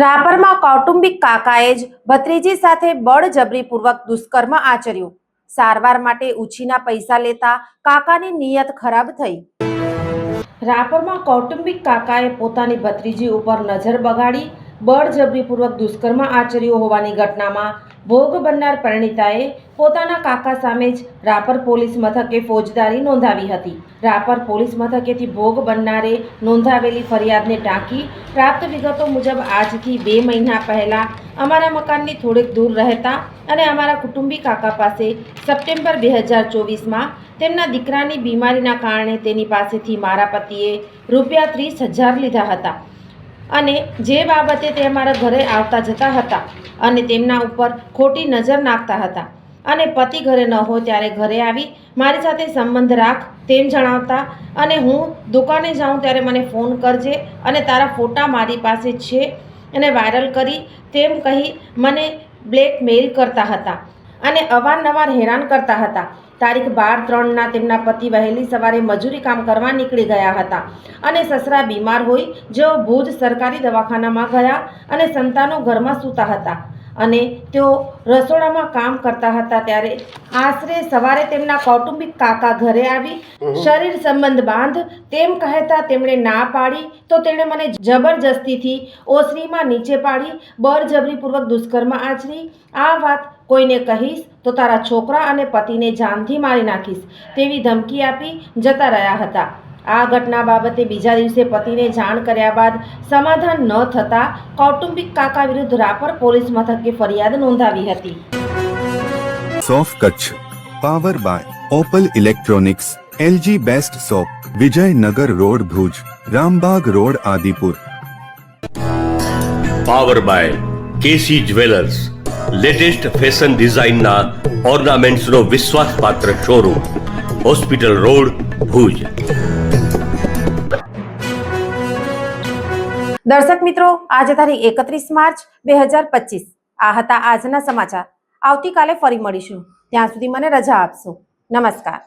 રાપરમાં કૌટુંબિક કાકાએ જ ભત્રીજી સાથે બળજબરીપૂર્વક દુષ્કર્મ આચર્યું. સારવાર માટે ઉછીના પૈસા લેતા કાકાની નિયત ખરાબ થઈ. રાપરમાં કૌટુંબિક કાકાએ પોતાની ભત્રીજી ઉપર નજર બગાડી બળજબરીપૂર્વક દુષ્કર્મ આચર્યું હોવાની ઘટનામાં ભોગ બનનાર પરિણીતાએ પોતાના કાકા સામે જ રાપર પોલીસ મથકે ફોજદારી નોંધાવી હતી. રાપર પોલીસ મથકેથી ભોગ બનનારે નોંધાવેલી ફરિયાદને ટાંકી પ્રાપ્ત વિગતો મુજબ આજથી બે મહિના પહેલા અમારા મકાનની થોડેક દૂર રહેતા અને અમારા કુટુંબી કાકા પાસે સપ્ટેમ્બર બે હજાર ચોવીસમાં તેમના દીકરાની બીમારીના કારણે તેની પાસેથી મારા પતિએ રૂપિયા ત્રીસ હજાર લીધા હતા. અને જે બાબતે તે અમારા ઘરે આવતા જતા હતા અને તેમના ઉપર ખોટી નજર નાખતા હતા. અને પતિ ઘરે ન હોય ત્યારે ઘરે આવી મારી સાથે સંબંધ રાખ તેમ જણાવતા અને હું દુકાને જાઉં ત્યારે મને ફોન કરજે અને તારા ફોટા મારી પાસે છે. અને વાયરલ કરી તેમ કહી મને બ્લેકમેલ કરતા હતા. અને અવારનવાર હેરાન કરતા હતા. તારીખ બાર ત્રણના તેમના પતિ વહેલી સવારે મજૂરી કામ કરવા નીકળી ગયા હતા અને સસરા બીમાર હોય જેઓ ભુજ સરકારી દવાખાનામાં ગયા અને સંતાનો ઘરમાં સૂતા હતા. અને તેઓ રસોડામાં કામ કરતા હતા ત્યારે આશરે સવારે તેમના કૌટુંબિક કાકા ઘરે આવી શરીર સંબંધ બાંધ તેમ કહેતા તેમણે ના પાડી તો તેણે મને જબરજસ્તીથી ઓસરીમાં નીચે પાડી બળજબરીપૂર્વક દુષ્કર્મ આચરી. આ વાત કોઈને કહીશ તો તારા છોકરા અને પતિને જાનથી મારી નાખીશ તેવી ધમકી આપી જતા રહ્યા હતા. આ ઘટના બાબતે બીજા દિવસે પતિને જાણ કર્યા બાદ સમાધાન ન થતાં કૌટુંબિક કાકા વિરુદ્ધ રાપર પોલીસ મથકે ફરિયાદ નોંધાવી હતી. સોફ Kutch power by Opal electronics LG best shop Vijaynagar road Bhuj Rambag road Adipur. Power by KC jewellers. Latest fashion ડિઝાઇનના ઓર્નામેન્ટ્સનો વિશ્વાસપાત્ર શોરૂમ, હોસ્પિટલ રોડ, ભુજ. દર્શક મિત્રો, આજે તારીખ એકત્રીસ માર્ચ બે હજાર પચીસ. આ હતા આજના સમાચાર. આવતીકાલે ફરી મળીશું. ત્યાં સુધી મને રજા આપશો. નમસ્કાર.